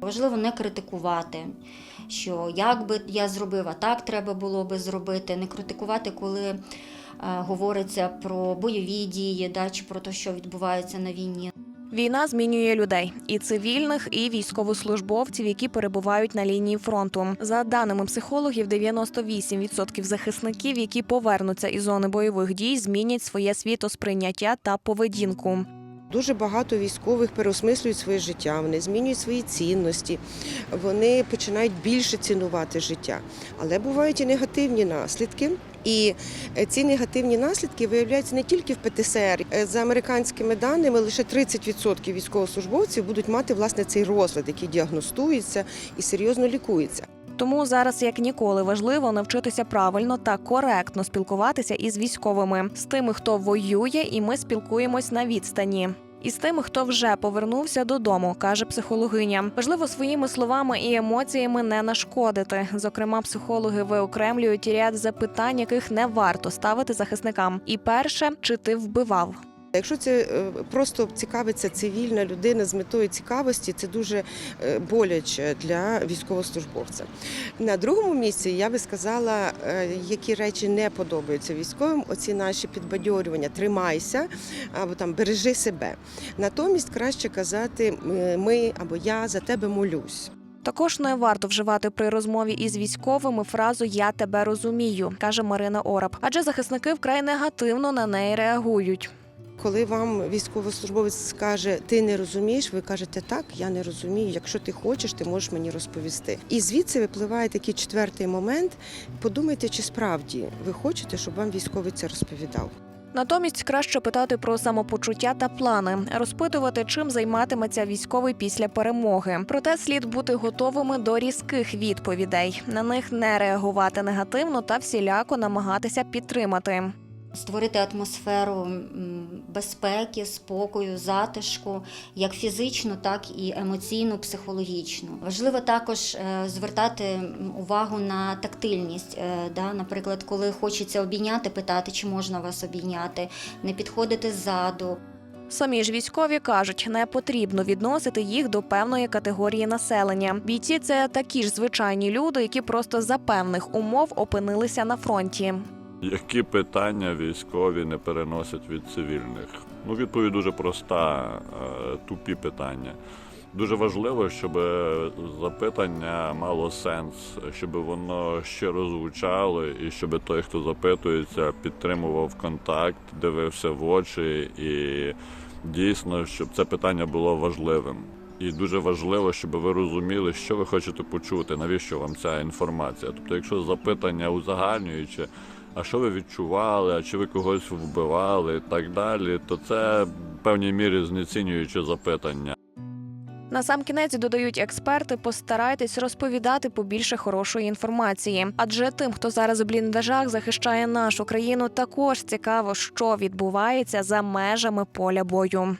Важливо не критикувати, що як би я зробив, а так треба було би зробити. Не критикувати, коли е, говориться про бойові дії, да, чи про те, що відбувається на війні. Війна змінює людей і цивільних, і військовослужбовців, які перебувають на лінії фронту. За даними психологів, 98% захисників, які повернуться із зони бойових дій, змінять своє світосприйняття та поведінку. Дуже багато військових переосмислюють своє життя, вони змінюють свої цінності, вони починають більше цінувати життя. Але бувають і негативні наслідки. І е, ці негативні наслідки виявляються не тільки в ПТСР. Е, За американськими даними, лише 30% військовослужбовців будуть мати власне цей розлад, який діагностується і серйозно лікується. Тому зараз як ніколи важливо навчитися правильно та коректно спілкуватися із військовими, з тими, хто воює, і ми спілкуємось на відстані. І з тими, хто вже повернувся додому, каже психологиня. Важливо своїми словами і емоціями не нашкодити. Зокрема, психологи виокремлюють ряд запитань, яких не варто ставити захисникам. І перше, чи ти вбивав? Якщо це е, просто цікавиться цивільна людина з метою цікавості, це дуже е, боляче для військовослужбовця. На другому місці я би сказала, е, які речі не подобаються військовим. Оці наші підбадьорювання тримайся або там бережи себе. Натомість краще казати ми або я за тебе молюсь. Також не варто вживати при розмові із військовими фразу Я тебе розумію, каже Марина Ораб. Адже захисники вкрай негативно на неї реагують. Коли вам військовослужбовець скаже, ти не розумієш, ви кажете так, я не розумію. Якщо ти хочеш, ти можеш мені розповісти. І звідси випливає такий четвертий момент. Подумайте, чи справді ви хочете, щоб вам військовий це розповідав. Натомість краще питати про самопочуття та плани, розпитувати, чим займатиметься військовий після перемоги. Проте слід бути готовими до різких відповідей. На них не реагувати негативно та всіляко намагатися підтримати. Створити атмосферу безпеки, спокою, затишку, як фізичну, так і емоційну, психологічну. Важливо також е, звертати увагу на тактильність. Е, да? Наприклад, коли хочеться обійняти, питати, чи можна вас обійняти, не підходити ззаду. Самі ж військові кажуть, не потрібно відносити їх до певної категорії населення. Бійці це такі ж звичайні люди, які просто за певних умов опинилися на фронті. Які питання військові не переносять від цивільних? Ну, відповідь дуже проста, е, тупі питання. Дуже важливо, щоб запитання мало сенс, щоб воно щиро звучало, і щоб той, хто запитується, підтримував контакт, дивився в очі, і дійсно, щоб це питання було важливим. І дуже важливо, щоб ви розуміли, що ви хочете почути, навіщо вам ця інформація. Тобто, якщо запитання узагальнююче, а що ви відчували, а чи ви когось вбивали, і так далі, то це в певній мірі знецінююче запитання. На сам кінець додають експерти, постарайтесь розповідати побільше хорошої інформації. Адже тим, хто зараз у бліндажах захищає нашу країну, також цікаво, що відбувається за межами поля бою.